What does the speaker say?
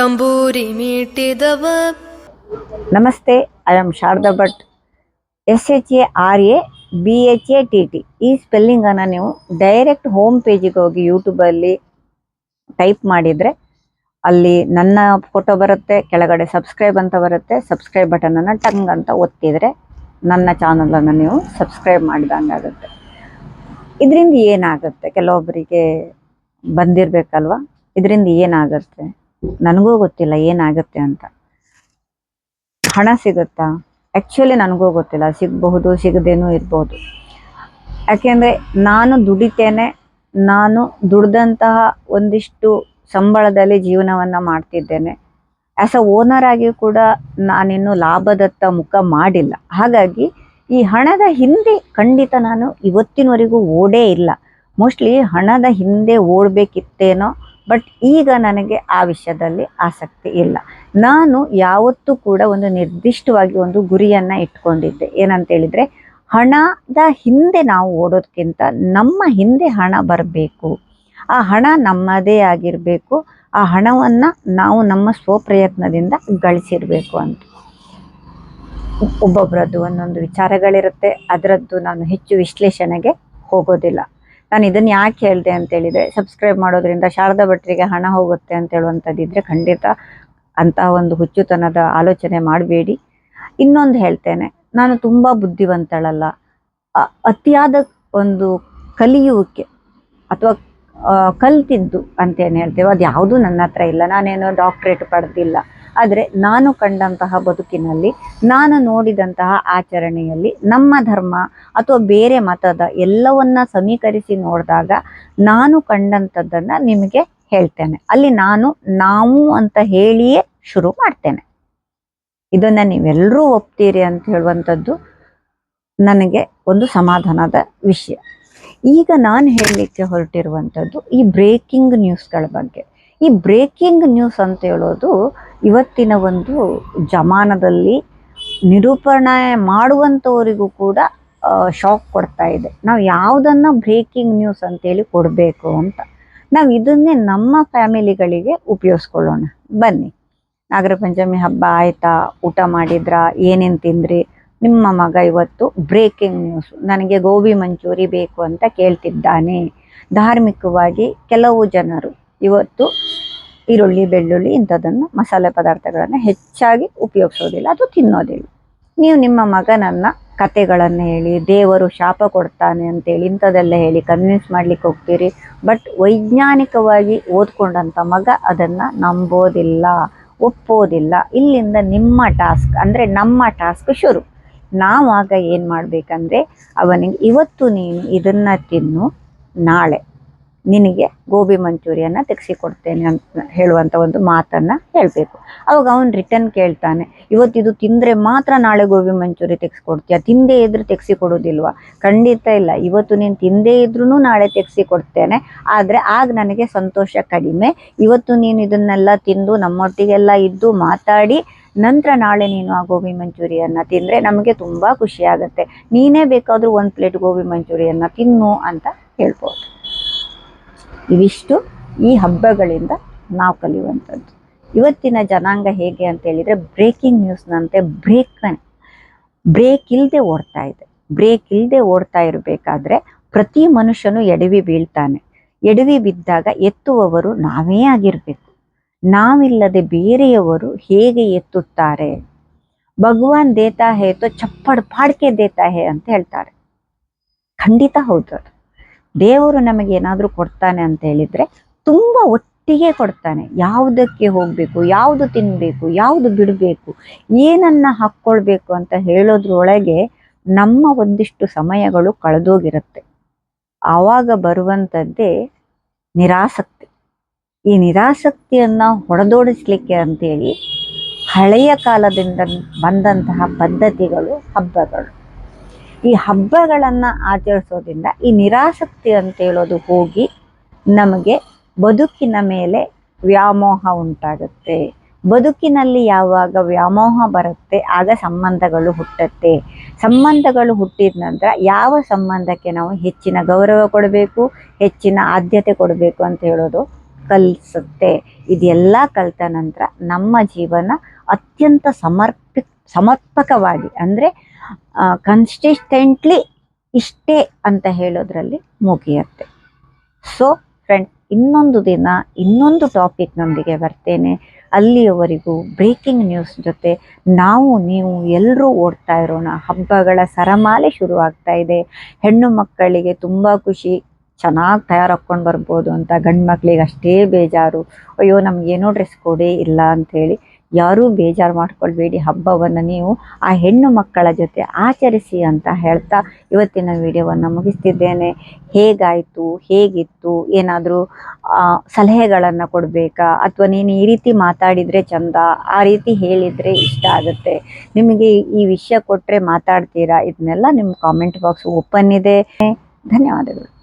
ತಂಬೂರಿ ಮೀಟಿದವ. ನಮಸ್ತೆ I am Sharada Bhat. S H A R A B H A T T ಈ ಸ್ಪೆಲ್ಲಿಂಗನ್ನು ನೀವು ಡೈರೆಕ್ಟ್ ಹೋಮ್ ಪೇಜಿಗೆ ಹೋಗಿ ಯೂಟ್ಯೂಬಲ್ಲಿ ಟೈಪ್ ಮಾಡಿದರೆ ಅಲ್ಲಿ ನನ್ನ ಫೋಟೋ ಬರುತ್ತೆ, ಕೆಳಗಡೆ ಸಬ್ಸ್ಕ್ರೈಬ್ ಅಂತ ಬರುತ್ತೆ ಸಬ್ಸ್ಕ್ರೈಬ್ ಬಟನನ್ನು ಟಂಗ್ ಅಂತ ಒತ್ತಿದರೆ ನನ್ನ ಚಾನಲನ್ನು ನೀವು ಸಬ್ಸ್ಕ್ರೈಬ್ ಮಾಡಿದಂಗೆ ಆಗುತ್ತೆ. ಇದರಿಂದ ಏನಾಗುತ್ತೆ? ಕೆಲವೊಬ್ಬರಿಗೆ ಬಂದಿರಬೇಕಲ್ವ? ಇದರಿಂದ ಏನಾಗುತ್ತೆ? ನನಗೂ ಗೊತ್ತಿಲ್ಲ ಏನಾಗುತ್ತೆ ಅಂತ. ಹಣ ಸಿಗುತ್ತಾ? ಆ್ಯಕ್ಚುಲಿ ನನಗೂ ಗೊತ್ತಿಲ್ಲ. ಸಿಗಬಹುದು, ಸಿಗದೇನೂ ಇರ್ಬೋದು. ಯಾಕೆಂದರೆ ನಾನು ದುಡಿತೇನೆ, ನಾನು ದುಡ್ದಂತಹ ಒಂದಿಷ್ಟು ಸಂಬಳದಲ್ಲಿ ಜೀವನವನ್ನು ಮಾಡ್ತಿದ್ದೇನೆ. ಆ್ಯಸ್ ಅ ಓನರ್ ಆಗಿ ಕೂಡ ನಾನಿನ್ನು ಲಾಭದತ್ತ ಮುಖ ಮಾಡಿಲ್ಲ. ಹಾಗಾಗಿ ಈ ಹಣದ ಹಿಂದೆ ಖಂಡಿತ ನಾನು ಇವತ್ತಿನವರೆಗೂ ಓಡೇ ಇಲ್ಲ. ಮೋಸ್ಟ್ಲಿ ಹಣದ ಹಿಂದೆ ಓಡಬೇಕಿತ್ತೇನೋ ಬಟ್ ಈಗ ನನಗೆ ಆ ವಿಷಯದಲ್ಲಿ ಆಸಕ್ತಿ ಇಲ್ಲ. ನಾನು ಯಾವತ್ತೂ ಕೂಡ ಒಂದು ನಿರ್ದಿಷ್ಟವಾಗಿ ಒಂದು ಗುರಿಯನ್ನು ಇಟ್ಕೊಂಡಿದ್ದೆ. ಏನಂತ ಹೇಳಿದರೆ ಹಣದ ಹಿಂದೆ ನಾವು ಓಡೋದಕ್ಕಿಂತ ನಮ್ಮ ಹಿಂದೆ ಹಣ ಬರಬೇಕು. ಆ ಹಣ ನಮ್ಮದೇ ಆಗಿರಬೇಕು. ಆ ಹಣವನ್ನು ನಾವು ನಮ್ಮ ಸ್ವಪ್ರಯತ್ನದಿಂದ ಗಳಿಸಿರಬೇಕು ಅಂತ. ಒಬ್ಬೊಬ್ಬರದ್ದು ಒಂದೊಂದು ವಿಚಾರಗಳಿರುತ್ತೆ. ಅದರದ್ದು ನಾನು ಹೆಚ್ಚು ವಿಶ್ಲೇಷಣೆಗೆ ಹೋಗೋದಿಲ್ಲ. ನಾನು ಇದನ್ನ ಯಾಕೆ ಹೇಳಿದೆ ಅಂತೇಳಿದರೆ ಸಬ್ಸ್ಕ್ರೈಬ್ ಮಾಡೋದ್ರಿಂದ ಶಾರದಾ ಭಟ್ರಿಗೆ ಹಣ ಹೋಗುತ್ತೆ ಅಂತ ಹೇಳುವಂಥದ್ದಿದ್ರೆ ಖಂಡಿತ ಅಂತಹ ಒಂದು ಹುಚ್ಚುತನದ ಆಲೋಚನೆ ಮಾಡಬೇಡಿ. ಇನ್ನೊಂದು ಹೇಳ್ತೇನೆ, ನಾನು ತುಂಬ ಬುದ್ಧಿವಂತಳಲ್ಲ. ಅತಿಯಾದ ಒಂದು ಕಲಿಯುವಿಕೆ ಅಥವಾ ಕಲ್ತಿದ್ದು ಅಂತೇನು ಹೇಳ್ತೇವೆ ಅದು ಯಾವುದು ನನ್ನ ಹತ್ರ ಇಲ್ಲ. ನಾನೇನು ಡಾಕ್ಟ್ರೇಟ್ ಪಡೆದಿಲ್ಲ. ಆದರೆ ನಾನು ಕಂಡಂತಹ ಬದುಕಿನಲ್ಲಿ, ನಾನು ನೋಡಿದಂತಹ ಆಚರಣೆಯಲ್ಲಿ ನಮ್ಮ ಧರ್ಮ ಅಥವಾ ಬೇರೆ ಮತದ ಎಲ್ಲವನ್ನ ಸಮೀಕರಿಸಿ ನೋಡಿದಾಗ ನಾನು ಕಂಡಂಥದ್ದನ್ನು ನಿಮಗೆ ಹೇಳ್ತೇನೆ. ಅಲ್ಲಿ ನಾನು ನಾವು ಅಂತ ಹೇಳಿಯೇ ಶುರು ಮಾಡ್ತೇನೆ. ಇದನ್ನು ನೀವೆಲ್ಲರೂ ಒಪ್ತೀರಿ ಅಂತ ಹೇಳುವಂಥದ್ದು ನನಗೆ ಒಂದು ಸಮಾಧಾನದ ವಿಷಯ. ಈಗ ನಾನು ಹೇಳಲಿಕ್ಕೆ ಹೊರಟಿರುವಂಥದ್ದು ಈ ಬ್ರೇಕಿಂಗ್ ನ್ಯೂಸ್ಗಳ ಬಗ್ಗೆ. ಈ ಬ್ರೇಕಿಂಗ್ ನ್ಯೂಸ್ ಅಂತ ಹೇಳೋದು ಇವತ್ತಿನ ಒಂದು ಜಮಾನದಲ್ಲಿ ನಿರೂಪಣೆ ಮಾಡುವಂಥವರಿಗೂ ಕೂಡ ಶಾಕ್ ಕೊಡ್ತಾ ಇದೆ. ನಾವು ಯಾವುದನ್ನು ಬ್ರೇಕಿಂಗ್ ನ್ಯೂಸ್ ಅಂತೇಳಿ ಕೊಡಬೇಕು ಅಂತ. ನಾವು ಇದನ್ನೇ ನಮ್ಮ ಫ್ಯಾಮಿಲಿಗಳಿಗೆ ಉಪಯೋಗಿಸ್ಕೊಳ್ಳೋಣ. ಬನ್ನಿ. ನಾಗರ ಪಂಚಮಿ ಹಬ್ಬ ಆಯ್ತಾ? ಊಟ ಮಾಡಿದ್ರಾ? ಏನೇನು ತಿಂದ್ರಿ? ನಿಮ್ಮ ಮಗ ಇವತ್ತು ಬ್ರೇಕಿಂಗ್ ನ್ಯೂಸ್. ನನಗೆ ಗೋಬಿ ಮಂಚೂರಿ ಬೇಕು ಅಂತ ಕೇಳ್ತಿದ್ದಾನೆ. ಧಾರ್ಮಿಕವಾಗಿ ಕೆಲವು ಜನರು ಇವತ್ತು ಈರುಳ್ಳಿ, ಬೆಳ್ಳುಳ್ಳಿ ಇಂಥದ್ದನ್ನು ಮಸಾಲೆ ಪದಾರ್ಥಗಳನ್ನು ಹೆಚ್ಚಾಗಿ ಉಪಯೋಗಿಸೋದಿಲ್ಲ ಅದು ತಿನ್ನೋದಿಲ್ಲ. ನೀವು ನಿಮ್ಮ ಮಗನನ್ನ ಕತೆಗಳನ್ನು ಹೇಳಿ, ದೇವರು ಶಾಪ ಕೊಡ್ತಾನೆ ಅಂತೇಳಿ ಇಂಥದ್ದೆಲ್ಲ ಹೇಳಿ ಕನ್ವಿನ್ಸ್ ಮಾಡ್ಲಿಕ್ಕೆ ಹೋಗ್ತೀರಿ. ಬಟ್ ವೈಜ್ಞಾನಿಕವಾಗಿ ಓದ್ಕೊಂಡಂಥ ಮಗ ಅದನ್ನು ನಂಬೋದಿಲ್ಲ, ಒಪ್ಪೋದಿಲ್ಲ. ಇಲ್ಲಿಂದ ನಿಮ್ಮ ಟಾಸ್ಕ್ ಅಂದರೆ ನಮ್ಮ ಟಾಸ್ಕ್ ಶುರು. ನಾವಾಗ ಏನು ಮಾಡಬೇಕಂದ್ರೆ, ಅವನಿಗೆ ಇವತ್ತು ನೀನು ಇದನ್ನು ತಿನ್ನು, ನಾಳೆ. ನಿನಗೆ ಗೋಬಿ ಮಂಚೂರಿಯನ್ನ ತೆಗೆಸಿಕೊಡ್ತೇನೆ ಅಂತ ಹೇಳುವಂತ ಒಂದು ಮಾತನ್ನು ಹೇಳಬೇಕು. ಅವಾಗ ಅವನು ರಿಟರ್ನ್ ಕೇಳ್ತಾನೆ, ಇವತ್ತು ಇದು ತಿಂದ್ರೆ ಮಾತ್ರ ನಾಳೆ ಗೋಬಿ ಮಂಚೂರಿ ತೆಗೆಸಿಕೊಡ್ತೀಯ? ತಿಂದೇ ಇದ್ರೆ ತೆಗೆಸಿ ಕೊಡೋದಿಲ್ವಾ ಖಂಡಿತ ಇಲ್ಲ. ಇವತ್ತು ನೀನು ತಿಂದೇ ಇದ್ರೂ ನಾಳೆ ತೆಗ್ಸಿ ಕೊಡ್ತೇನೆ ಆದ್ರೆ ಆಗ ನನಗೆ ಸಂತೋಷ ಕಡಿಮೆ. ಇವತ್ತು ನೀನು ಇದನ್ನೆಲ್ಲ ತಿಂದು ನಮ್ಮೊಟ್ಟಿಗೆಲ್ಲ ಇದ್ದು ಮಾತಾಡಿ, ನಂತರ ನಾಳೆ ನೀನು ಆ ಗೋಬಿ ಮಂಚೂರಿಯನ್ನ ತಿಂದರೆ ನಮಗೆ ತುಂಬಾ ಖುಷಿ ಆಗುತ್ತೆ. ನೀನೇ ಬೇಕಾದರೂ ಒಂದು ಪ್ಲೇಟ್ ಗೋಬಿ ಮಂಚೂರಿಯನ್ನ ತಿನ್ನು ಅಂತ ಹೇಳ್ಬೋದು. ಇವಿಷ್ಟು ಈ ಹಬ್ಬಗಳಿಂದ ನಾವು ಕಲಿಯುವಂಥದ್ದು. ಇವತ್ತಿನ ಜನಾಂಗ ಹೇಗೆ ಅಂತ ಹೇಳಿದರೆ ಬ್ರೇಕಿಂಗ್ ನ್ಯೂಸ್ನಂತೆ ಬ್ರೇಕ್ ಬ್ರೇಕ್ ಇಲ್ಲದೆ ಓಡ್ತಾ ಇದೆ. ಬ್ರೇಕ್ ಇಲ್ಲದೆ ಓಡ್ತಾ ಇರಬೇಕಾದ್ರೆ ಪ್ರತಿ ಮನುಷ್ಯನು ಎಡವಿ ಬೀಳ್ತಾನೆ. ಎಡವಿ ಬಿದ್ದಾಗ ಎತ್ತುವವರು ನಾವೇ ಆಗಿರಬೇಕು. ನಾವಿಲ್ಲದೆ ಬೇರೆಯವರು ಹೇಗೆ ಎತ್ತುತ್ತಾರೆ? ಭಗವಾನ್ ದೇತಾ ಹೇ ತೋ ಚಪ್ಪಡ್ ಪಾಡ್ಕೆ ದೇತಾ ಹೇ ಅಂತ ಹೇಳ್ತಾರೆ. ಖಂಡಿತ ಹೌದು ಅದು. ದೇವರು ನಮಗೆ ಏನಾದರೂ ಕೊಡ್ತಾನೆ ಅಂತ ಹೇಳಿದ್ರೆ ತುಂಬ ಒಟ್ಟಿಗೆ ಕೊಡ್ತಾನೆ. ಯಾವುದಕ್ಕೆ ಹೋಗಬೇಕು, ಯಾವುದು ತಿನ್ನಬೇಕು ಯಾವುದು ಬಿಡಬೇಕು, ಏನನ್ನ ಹಾಕ್ಕೊಳ್ಬೇಕು ಅಂತ ಹೇಳೋದ್ರೊಳಗೆ ನಮ್ಮ ಒಂದಿಷ್ಟು ಸಮಯಗಳು ಕಳೆದೋಗಿರುತ್ತೆ. ಆವಾಗ ಬರುವಂಥದ್ದೇ ನಿರಾಸಕ್ತಿ. ಈ ನಿರಾಸಕ್ತಿಯನ್ನ ಹೊಡೆದೋಡಿಸ್ಲಿಕ್ಕೆ ಅಂತೇಳಿ ಹಳೆಯ ಕಾಲದಿಂದ ಬಂದಂತಹ ಪದ್ಧತಿಗಳು, ಹಬ್ಬಗಳು. ಈ ಹಬ್ಬಗಳನ್ನು ಆಚರಿಸೋದ್ರಿಂದ ಈ ನಿರಾಸಕ್ತಿ ಅಂತ ಹೇಳೋದು ಹೋಗಿ ನಮಗೆ ಬದುಕಿನ ಮೇಲೆ ವ್ಯಾಮೋಹ ಉಂಟಾಗುತ್ತೆ. ಬದುಕಿನಲ್ಲಿ ಯಾವಾಗ ವ್ಯಾಮೋಹ ಬರುತ್ತೆ, ಆಗ ಸಂಬಂಧಗಳು ಹುಟ್ಟುತ್ತೆ. ಸಂಬಂಧಗಳು ಹುಟ್ಟಿದ ನಂತರ ಯಾವ ಸಂಬಂಧಕ್ಕೆ ನಾವು ಹೆಚ್ಚಿನ ಗೌರವ ಕೊಡಬೇಕು, ಹೆಚ್ಚಿನ ಆದ್ಯತೆ ಕೊಡಬೇಕು ಅಂತ ಹೇಳೋದು ಕಲಿಸುತ್ತೆ. ಇದೆಲ್ಲ ಕಲಿತ ನಂತರ ನಮ್ಮ ಜೀವನ ಅತ್ಯಂತ ಸಮರ್ಪಿ ಸಮರ್ಪಕವಾಗಿ, ಅಂದರೆ ಕನ್ಸಿಸ್ಟೆಂಟ್ಲಿ ಇಷ್ಟೇ ಅಂತ ಹೇಳೋದ್ರಲ್ಲಿ ಮುಗಿಯುತ್ತೆ. ಸೊ ಫ್ರೆಂಡ್ ಇನ್ನೊಂದು ದಿನ ಇನ್ನೊಂದು ಟಾಪಿಕ್ನೊಂದಿಗೆ ಬರ್ತೇನೆ. ಅಲ್ಲಿಯವರೆಗೂ ಬ್ರೇಕಿಂಗ್ ನ್ಯೂಸ್ ಜೊತೆ ನಾವು ನೀವು ಎಲ್ಲರೂ ಓಡ್ತಾ ಇರೋಣ. ಹಬ್ಬಗಳ ಸರಮಾಲೆ ಶುರುವಾಗ್ತಾ ಇದೆ. ಹೆಣ್ಣು ಮಕ್ಕಳಿಗೆ ತುಂಬ ಖುಷಿ. ಚೆನ್ನಾಗಿ ತಯಾರಾಕ್ಕೊಂಡು ಬರ್ಬೋದು ಅಂತ ಗಂಡು ಮಕ್ಕಳಿಗೆ ಅಷ್ಟೇ ಬೇಜಾರು. ಅಯ್ಯೋ, ನಮಗೇನೋ ಡ್ರೆಸ್ ಕೊಡೇ ಇಲ್ಲ ಅಂಥೇಳಿ ಯಾರೂ ಬೇಜಾರು ಮಾಡ್ಕೊಳ್ಬೇಡಿ. ಹಬ್ಬವನ್ನು ನೀವು ಆ ಹೆಣ್ಣು ಮಕ್ಕಳ ಜೊತೆ ಆಚರಿಸಿ ಅಂತ ಹೇಳ್ತಾ ಇವತ್ತಿನ ವಿಡಿಯೋವನ್ನು ಮುಗಿಸ್ತಿದ್ದೇನೆ. ಹೇಗಾಯಿತು? ಹೇಗಿತ್ತು? ಏನಾದರೂ ಸಲಹೆಗಳನ್ನು ಕೊಡಬೇಕಾ? ಅಥವಾ ನೀನು ಈ ರೀತಿ ಮಾತಾಡಿದರೆ ಚಂದ? ಆ ರೀತಿ ಹೇಳಿದರೆ ಇಷ್ಟ ಆಗುತ್ತೆ? ನಿಮಗೆ ಈ ವಿಷಯ ಕೊಟ್ಟರೆ ಮಾತಾಡ್ತೀರಾ? ಇದನ್ನೆಲ್ಲ ನಿಮ್ಮ ಕಾಮೆಂಟ್ ಬಾಕ್ಸ್ ಓಪನ್ ಇದೆ. ಧನ್ಯವಾದಗಳು.